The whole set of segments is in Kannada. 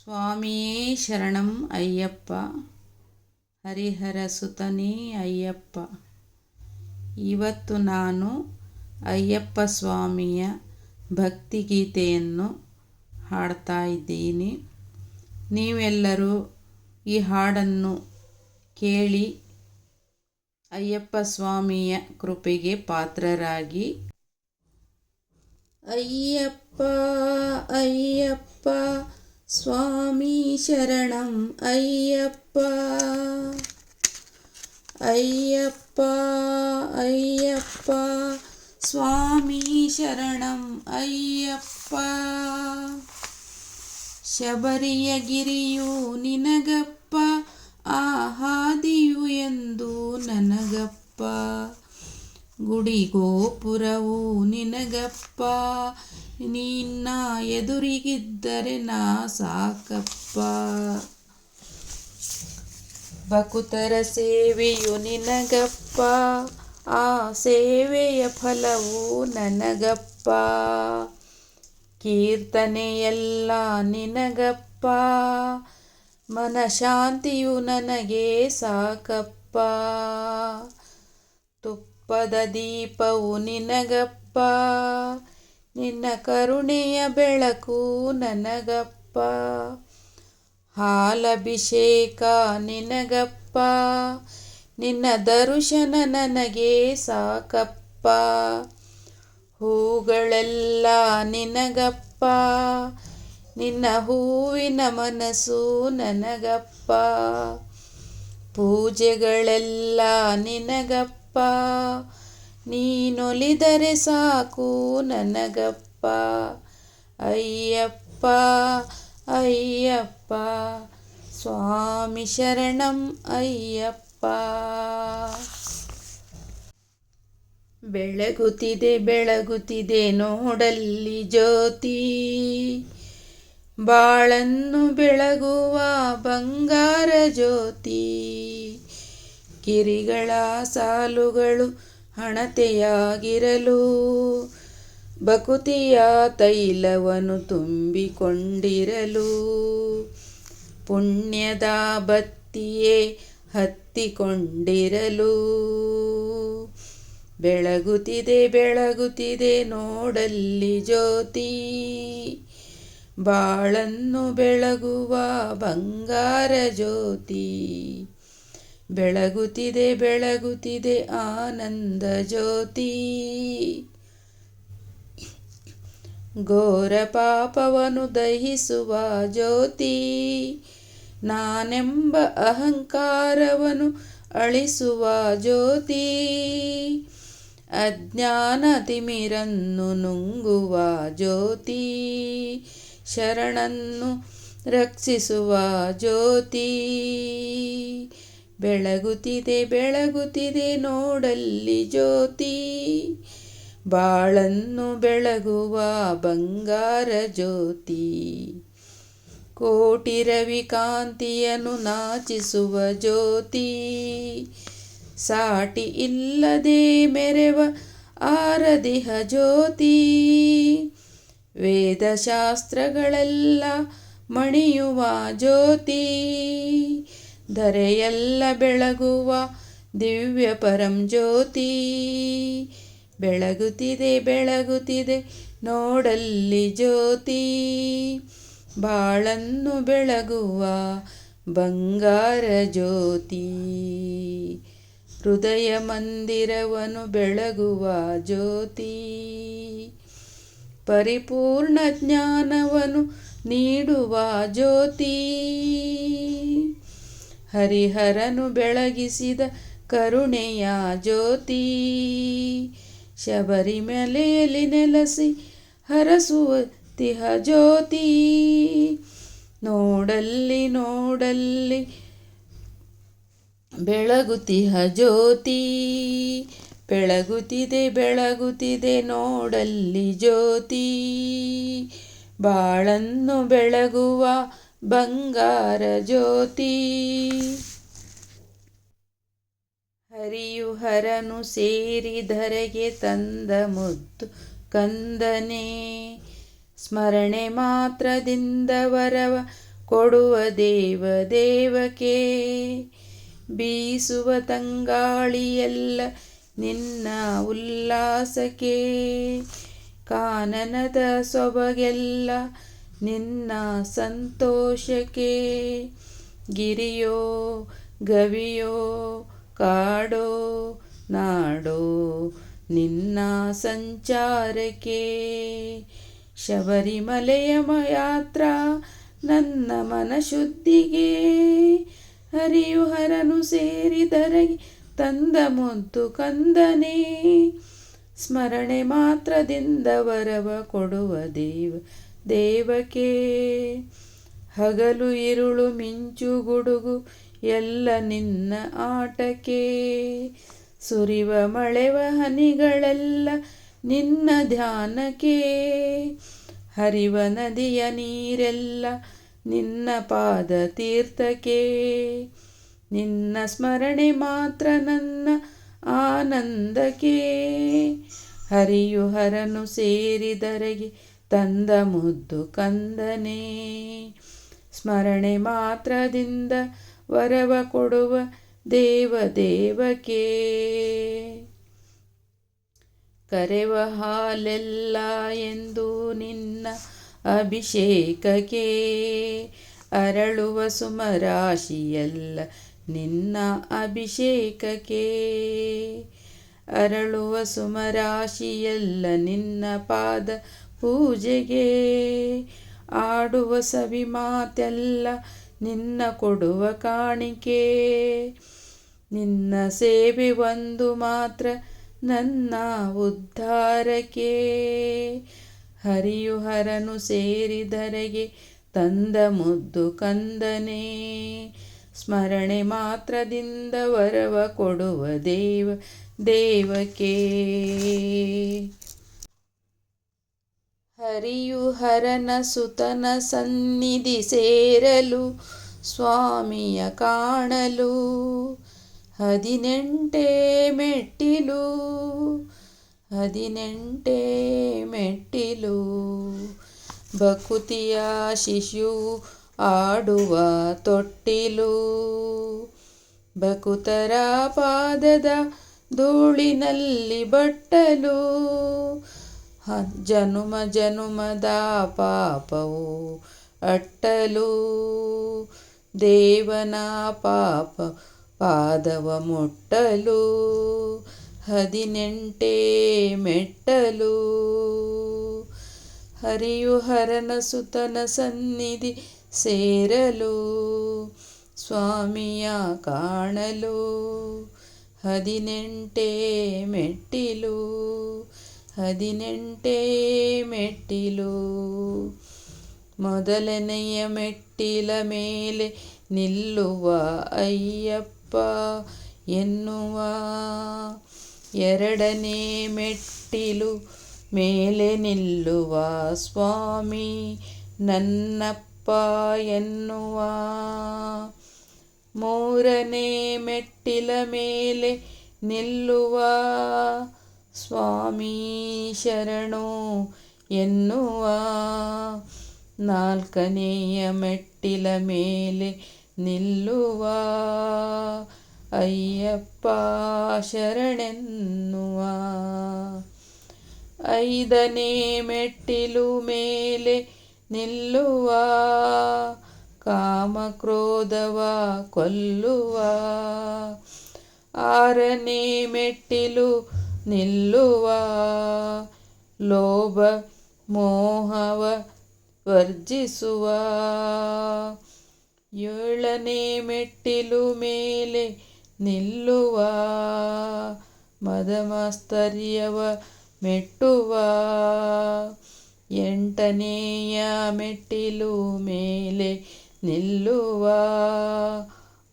ಸ್ವಾಮಿಯೇ ಶರಣಂ ಅಯ್ಯಪ್ಪ. ಹರಿಹರ ಸುತನೇ ಅಯ್ಯಪ್ಪ. ಇವತ್ತು ನಾನು ಅಯ್ಯಪ್ಪ ಸ್ವಾಮಿಯ ಭಕ್ತಿಗೀತೆಯನ್ನು ಹಾಡ್ತಾ ಇದ್ದೀನಿ. ನೀವೆಲ್ಲರೂ ಈ ಹಾಡನ್ನು ಕೇಳಿ ಅಯ್ಯಪ್ಪ ಸ್ವಾಮಿಯ ಕೃಪೆಗೆ ಪಾತ್ರರಾಗಿ. ಅಯ್ಯಪ್ಪ ಅಯ್ಯಪ್ಪ ಸ್ವಾಮಿ ಶರಣಂ ಅಯ್ಯಪ್ಪ. ಅಯ್ಯಪ್ಪ ಅಯ್ಯಪ್ಪ, ಸ್ವಾಮಿ ಶರಣಂ ಅಯ್ಯಪ್ಪ. ಶಬರಿಯ ಗಿರಿಯು ನಿನಗಪ್ಪ, ಆಹಾದಿಯು ಎಂದು ನನಗಪ್ಪ. ಗುಡಿ ಗೋಪುರವು ನಿನಗಪ್ಪ ನಿನ್ನ ಎದುರಿಗಿದ್ದರೆ ನಾ ಸಾಕಪ್ಪ. ಭಕುತರ ಸೇವೆಯು ನಿನಗಪ್ಪ. ಆ ಸೇವೆಯ ಫಲವು ನನಗಪ್ಪ. ಕೀರ್ತನೆಯೆಲ್ಲ ನಿನಗಪ್ಪ. ಮನಶಾಂತಿಯು ನನಗೆ ಸಾಕಪ್ಪ. ತುಪ್ಪದ ದೀಪವು ನಿನಗಪ್ಪ. ನಿನ್ನ ಕರುಣೆಯ ಬೆಳಕು ನನಗಪ್ಪ. ಹಾಲಭಿಷೇಕ ನಿನಗಪ್ಪ. ನಿನ್ನ ದರ್ಶನ ನನಗೆ ಸಾಕಪ್ಪ. ಹೂಗಳೆಲ್ಲ ನಿನಗಪ್ಪ. ನಿನ್ನ ಹೂವಿನ ಮನಸ್ಸು ನನಗಪ್ಪ. ಪೂಜೆಗಳೆಲ್ಲ ನಿನಗಪ್ಪ. ನೀನೊಲಿದರೆ ಸಾಕು ನನಗಪ್ಪ, ಅಯ್ಯಪ್ಪ ಅಯ್ಯಪ್ಪ. ಸ್ವಾಮಿ ಶರಣಂ, ಅಯ್ಯಪ್ಪ. ಬೆಳಗುತ್ತಿದೆ ಬೆಳಗುತ್ತಿದೆ ನೋಡಲ್ಲಿ ಜ್ಯೋತಿ. ಬಾಳನ್ನು ಬೆಳಗುವ ಬಂಗಾರ ಜ್ಯೋತಿ. ಕಿರಿಗಳ ಸಾಲುಗಳು ಹಣತೆಯಾಗಿರಲು ಬಕುತಿಯ ತೈಲವನ್ನು ತುಂಬಿಕೊಂಡಿರಲು ಪುಣ್ಯದ ಬತ್ತಿಯೇ ಹತ್ತಿಕೊಂಡಿರಲು ಬೆಳಗುತ್ತಿದೆ ಬೆಳಗುತ್ತಿದೆ ನೋಡಲ್ಲಿ ಜ್ಯೋತಿ. ಬಾಳನ್ನು ಬೆಳಗುವ ಬಂಗಾರ ಜ್ಯೋತಿ. ಬೆಳಗುತ್ತಿದೆ ಬೆಳಗುತ್ತಿದೆ ಆನಂದ ಜ್ಯೋತಿ. ಘೋರ ಪಾಪವನ್ನು ದಹಿಸುವ ಜ್ಯೋತಿ, ನಾನೆಂಬ ಅಹಂಕಾರವನ್ನು ಅಳಿಸುವ ಜ್ಯೋತಿ. ಅಜ್ಞಾನ ತಿಮಿರನ್ನು ನುಂಗುವ ಜ್ಯೋತಿ, ಶರಣನ್ನು ರಕ್ಷಿಸುವ ಜ್ಯೋತಿ. ಬೆಳಗುತ್ತಿದೆ ಬೆಳಗುತ್ತಿದೆ ನೋಡಲ್ಲಿ ಜ್ಯೋತಿ. ಬಾಳನ್ನು ಬೆಳಗುವ ಬಂಗಾರ ಜ್ಯೋತಿ. ಕೋಟಿ ರವಿ ಕಾಂತಿಯನ್ನು ನಾಚಿಸುವ ಜ್ಯೋತಿ. ಸಾಟಿ ಇಲ್ಲದೆ ಮೆರೆವ ಆರದಿಹ ಜ್ಯೋತಿ. ವೇದಶಾಸ್ತ್ರಗಳೆಲ್ಲ ಮಣಿಯುವ ಜ್ಯೋತಿ. ಧರೆಯೆಲ್ಲ ಬೆಳಗುವ ದಿವ್ಯ ಪರಂ ಜ್ಯೋತಿ. ಬೆಳಗುತ್ತಿದೆ ಬೆಳಗುತ್ತಿದೆ ನೋಡಲ್ಲಿ ಜ್ಯೋತಿ. ಬಾಳನ್ನು ಬೆಳಗುವ ಬಂಗಾರ ಜ್ಯೋತಿ. ಹೃದಯ ಮಂದಿರವನು ಬೆಳಗುವ ಜ್ಯೋತಿ. ಪರಿಪೂರ್ಣ ಜ್ಞಾನವನು ನೀಡುವ ಜ್ಯೋತಿ. ಹರಿಹರನು ಬೆಳಗಿಸಿದ ಕರುಣೆಯ ಜ್ಯೋತಿ. ಶಬರಿಮಲೆಯಲ್ಲಿ ನೆಲೆಸಿ ಹರಸುವ ತಿಹ ಜ್ಯೋತಿ. ನೋಡಲ್ಲಿ ನೋಡಲ್ಲಿ ಬೆಳಗುತಿಹ ಜ್ಯೋತಿ. ಬೆಳಗುತ್ತಿದೆ ಬೆಳಗುತ್ತಿದೆ ನೋಡಲ್ಲಿ ಜ್ಯೋತಿ. ಬಾಳನ್ನು ಬೆಳಗುವ ಬಂಗಾರ ಜ್ಯೋತಿ. ಹರಿಯು ಹರನು ಸೇರಿ ಧರೆಗೆ ತಂದ ಮುದ್ದು ಕಂದನೆ. ಸ್ಮರಣೆ ಮಾತ್ರದಿಂದ ವರವ ಕೊಡುವ ದೇವ ದೇವಕೆ. ಬೀಸುವ ತಂಗಾಳಿಯೆಲ್ಲ ನಿನ್ನ ಉಲ್ಲಾಸಕ್ಕೆ. ಕಾನನದ ಸೊಬಗೆಲ್ಲ ನಿನ್ನ ಸಂತೋಷಕ್ಕೆ ಗಿರಿಯೋ, ಗವಿಯೋ, ಕಾಡೋ, ನಾಡೋ, ನಿನ್ನ ಸಂಚಾರಕ್ಕೆ. ಶಬರಿಮಲೆಯ ಯಾತ್ರ ನನ್ನ ಮನಶುದ್ಧಿಗೆ, ಹರಿಯು ಹರನು ಸೇರಿದರೆ ತಂದ ಮುದ್ದು ಕಂದನೆ. ಸ್ಮರಣೆ ಮಾತ್ರದಿಂದ ವರವ ಕೊಡುವ ದೇವ ದೇವಕ್ಕೆ ಹಗಲು ಇರುಳು ಮಿಂಚು ಗುಡುಗು ಎಲ್ಲ ನಿನ್ನ ಆಟಕ್ಕೆ. ಸುರಿವ ಮಳೆವ ಹನಿಗಳೆಲ್ಲ ನಿನ್ನ ಧ್ಯಾನಕ್ಕೆ. ಹರಿವ ನದಿಯ ನೀರೆಲ್ಲ ನಿನ್ನ ಪಾದ ತೀರ್ಥಕ್ಕೆ. ನಿನ್ನ ಸ್ಮರಣೆ ಮಾತ್ರ ನನ್ನ ಆನಂದಕ್ಕೆ. ಹರಿಯು ಹರನು ಸೇರಿದರೆಗೆ ತಂದ ಮುದ್ದು ಕಂದನೆ. ಸ್ಮರಣೆ ಮಾತ್ರದಿಂದ ವರವ ಕೊಡುವ ದೇವ ದೇವಕೇ. ಕರೆವ ಹಾಲೆಲ್ಲ ಎಂದು ನಿನ್ನ ಅಭಿಷೇಕಕ್ಕೆ. ಅರಳುವ ಸುಮರಾಶಿಯಲ್ಲ ನಿನ್ನ ಅಭಿಷೇಕಕ್ಕೆ. ಅರಳುವ ಸುಮರಾಶಿಯಲ್ಲ ನಿನ್ನ ಪಾದ ಪೂಜೆಗೆ ಆಡುವ ಸವಿ ಮಾತೆಲ್ಲ ನಿನ್ನ ಕೊಡುವ ಕಾಣಿಕೆ. ನಿನ್ನ ಸೇವೆ ಒಂದು ಮಾತ್ರ ನನ್ನ ಉದ್ಧಾರಕ್ಕೆ. ಹರಿಯು ಹರನು ಸೇರಿದರೆಗೆ ತಂದ ಮುದ್ದು ಕಂದನೆ. ಸ್ಮರಣೆ ಮಾತ್ರದಿಂದ ವರವ ಕೊಡುವ ದೇವ, ದೇವಕ್ಕೆ. ಹರಿಯು ಹರನ ಸುತನ ಸನ್ನಿಧಿ ಸೇರಲು ಸ್ವಾಮಿಯ ಕಾಣಲು ಹದಿನೆಂಟೇ ಮೆಟ್ಟಿಲು ಹದಿನೆಂಟೇ ಮೆಟ್ಟಿಲು. ಬಕುತಿಯ ಶಿಶು ಆಡುವ ತೊಟ್ಟಿಲು ಬಕುತರ ಪಾದದ ಧೂಳಿನಲ್ಲಿ ಬಟ್ಟಲು ಜನುಮ ಜನುಮದ ಪಾಪವು ಅಟ್ಟಲು. ದೇವನ ಪಾಪ ಪಾದವ ಮುಟ್ಟಲು. ಹದಿನೆಂಟೇ ಮೆಟ್ಟಲು. ಹರಿಯು ಹರನ ಸುತನ ಸನ್ನಿಧಿ ಸೇರಲು. ಸ್ವಾಮಿಯ ಕಾಣಲು. ಹದಿನೆಂಟೇ ಮೆಟ್ಟಿಲು. ಹದಿನೆಂಟೇ ಮೆಟ್ಟಿಲು, ಮೊದಲನೆಯ ಮೆಟ್ಟಿಲ ಮೇಲೆ ನಿಲ್ಲುವ ಅಯ್ಯಪ್ಪ ಎನ್ನುವ. ಎರಡನೇ ಮೆಟ್ಟಿಲು ಮೇಲೆ ನಿಲ್ಲುವ ಸ್ವಾಮಿ ನನ್ನಪ್ಪ ಎನ್ನುವ. ಮೂರನೇ ಮೆಟ್ಟಿಲ ಮೇಲೆ ನಿಲ್ಲುವ ಸ್ವಾಮಿ ಶರಣು ಎನ್ನುವ. ನಾಲ್ಕನೆಯ ಮೆಟ್ಟಿಲ ಮೇಲೆ ನಿಲ್ಲುವ. ಅಯ್ಯಪ್ಪ ಶರಣೆನ್ನುವ. ಐದನೇ ಮೆಟ್ಟಿಲು ಮೇಲೆ ನಿಲ್ಲುವ. ಕಾಮಕ್ರೋಧವ ಕೊಲ್ಲುವ. ಆರನೇ ಮೆಟ್ಟಿಲು ನಿಲ್ಲುವ, ಲೋಭ, ಮೋಹವ ವರ್ಜಿಸುವ. ಏಳನೇ ಮೆಟ್ಟಿಲು ಮೇಲೆ ನಿಲ್ಲುವ, ಮದಮಾಸ್ತರ್ಯವ ಮೆಟ್ಟುವ. ಎಂಟನೆಯ ಮೆಟ್ಟಿಲು ಮೇಲೆ ನಿಲ್ಲುವ,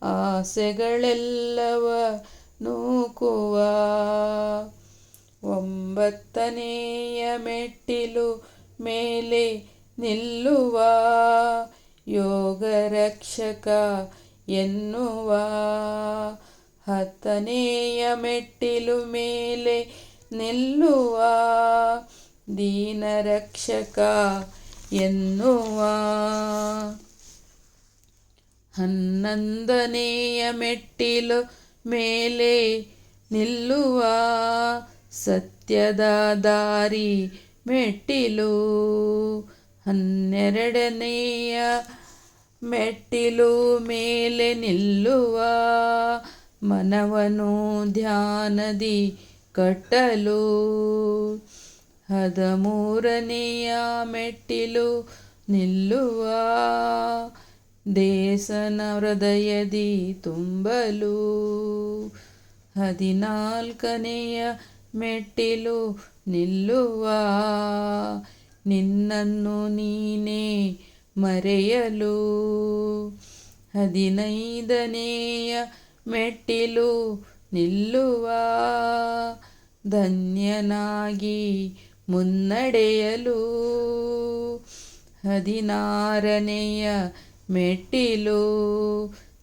ಆಸೆಗಳೆಲ್ಲವ ನೂಕುವ. ಒಂಬತ್ತನೆಯ ಮೆಟ್ಟಿಲು ಮೇಲೆ ನಿಲ್ಲುವ ಯೋಗ ರಕ್ಷಕ ಎನ್ನುವ. ಹತ್ತನೆಯ ಮೆಟ್ಟಿಲು ಮೇಲೆ ನಿಲ್ಲುವ ದೀನರಕ್ಷಕ ಎನ್ನುವ. ಹನ್ನೊಂದನೆಯ ಮೆಟ್ಟಿಲು ಮೇಲೆ ನಿಲ್ಲುವ ಸತ್ಯದ ದಾರಿ ಮೆಟ್ಟಿಲು. ಹನ್ನೆರಡನೆಯ ಮೆಟ್ಟಿಲು ಮೇಲೆ ನಿಲ್ಲುವ ಮನವನು ಧ್ಯಾನದಿ ಕಟ್ಟಲು. ಹದಿಮೂರನೆಯ ಮೆಟ್ಟಿಲು ನಿಲ್ಲುವ ದೇಸನ ಹೃದಯದಿ ತುಂಬಲು. ಹದಿನಾಲ್ಕನೆಯ ಮೆಟ್ಟಿಲು ನಿಲ್ಲುವ. ನಿನ್ನನ್ನು ನೀನೇ ಮರೆಯಲು. ಹದಿನೈದನೆಯ ಮೆಟ್ಟಿಲು ನಿಲ್ಲುವ. ಧನ್ಯನಾಗಿ ಮುನ್ನಡೆಯಲು. ಹದಿನಾರನೆಯ ಮೆಟ್ಟಿಲು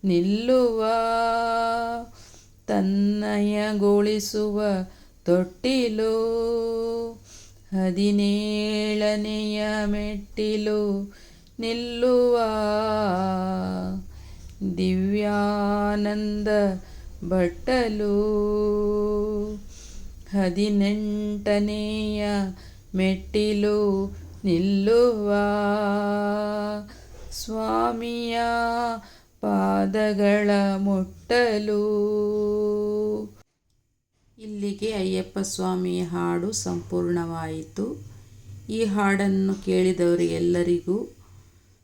ನಿಲ್ಲುವ. ತನ್ನಯಗೊಳಿಸುವ ತೊಟ್ಟಿಲು ಹದಿನೇಳನೆಯ ಮೆಟ್ಟಿಲು ನಿಲ್ಲುವ ದಿವ್ಯಾನಂದ ಬಟ್ಟಲು ಹದಿನೆಂಟನೆಯ ಮೆಟ್ಟಿಲು ನಿಲ್ಲುವ ಸ್ವಾಮಿಯ ಪಾದಗಳ ಮುಟ್ಟಲು. ಇಲ್ಲಿಗೆ ಅಯ್ಯಪ್ಪ ಸ್ವಾಮಿಯ ಹಾಡು ಸಂಪೂರ್ಣವಾಯಿತು. ಈ ಹಾಡನ್ನು ಕೇಳಿದವರಿಗೆಲ್ಲರಿಗೂ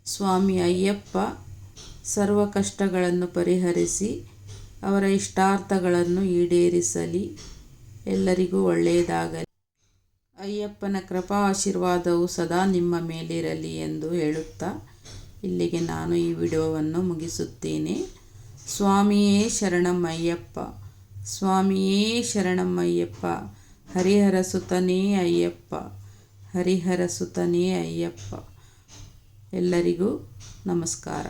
ಸ್ವಾಮಿ ಅಯ್ಯಪ್ಪ, ಸರ್ವ ಕಷ್ಟಗಳನ್ನು ಪರಿಹರಿಸಿ, ಅವರ ಇಷ್ಟಾರ್ಥಗಳನ್ನು ಈಡೇರಿಸಲಿ, ಎಲ್ಲರಿಗೂ ಒಳ್ಳೆಯದಾಗಲಿ. ಅಯ್ಯಪ್ಪನ ಕೃಪಾ ಆಶೀರ್ವಾದವು ಸದಾ ನಿಮ್ಮ ಮೇಲಿರಲಿ ಎಂದು ಹೇಳುತ್ತಾ ಇಲ್ಲಿಗೆ ನಾನು ಈ ವಿಡಿಯೋವನ್ನು ಮುಗಿಸುತ್ತೇನೆ. ಸ್ವಾಮಿಯೇ ಶರಣಮಯ್ಯಪ್ಪ ಸ್ವಾಮಿಯೇ ಶರಣಮಯ್ಯಪ್ಪ ಹರಿಹರ ಸುತನೇ ಅಯ್ಯಪ್ಪ. ಹರಿಹರ ಸುತನೇ ಅಯ್ಯಪ್ಪ. ಎಲ್ಲರಿಗೂ ನಮಸ್ಕಾರ.